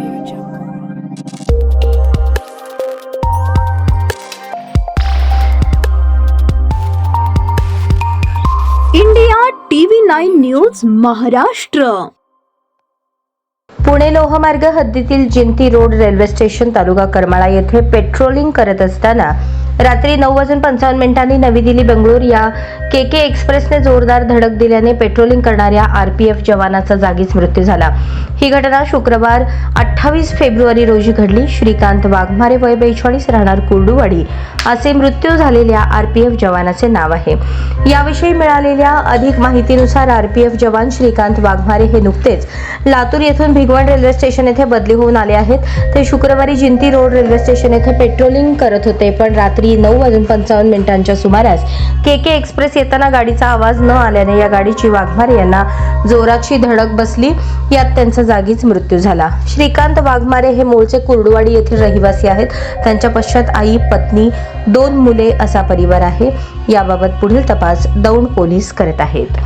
Audio Jungle. India TV nine news Maharashtra Pune लोहमार्ग हद्दीतील Jinti road railway station तालुका करमाळा येथे patrolling करत असताना रात्री नऊ वाजून पंचावन्न मिनिटांनी नवी दिल्ली बेंगळूर या के के एक्सप्रेसने जोरदार धडक दिल्याने पेट्रोलिंग करणाऱ्या आरपीएफ जवानाचा जागीच मृत्यू झाला. ही घटना शुक्रवार अठ्ठावीस फेब्रुवारी रोजी घडली. श्रीकांत वाघमारे वय बेचाळीस राहणार कुर्डुवाडी. असे मृत्यू झालेल्या आरपीएफ जवानाचे नाव आहे. याविषयी मिळालेल्या अधिक माहितीनुसार आरपीएफ जवान श्रीकांत वाघमारे हे नुकतेच लातूर येथून भिगवण रेल्वे स्टेशन येथे बदली होऊन आले आहेत. ते शुक्रवारी जिंती रोड रेल्वे स्टेशन येथे पेट्रोलिंग करत होते पण रात्री नऊ वाजून पंचावन्न मिनिटांच्या सुमारास के के एक्सप्रेस येताना गाडीचा आवाज न आल्याने या गाडीची वाघमारे यांना जोराची धडक बसली. यात त्यांचा जागीच मृत्यू झाला. श्रीकांत वाघमारे हे मूळचे कुर्डुवाडी येथील रहिवासी आहेत. त्यांच्या पश्चात आई पत्नी दोन मुले असा परिवार आहे. याबाबत पुढील तपास दौंड पोलीस करत आहेत.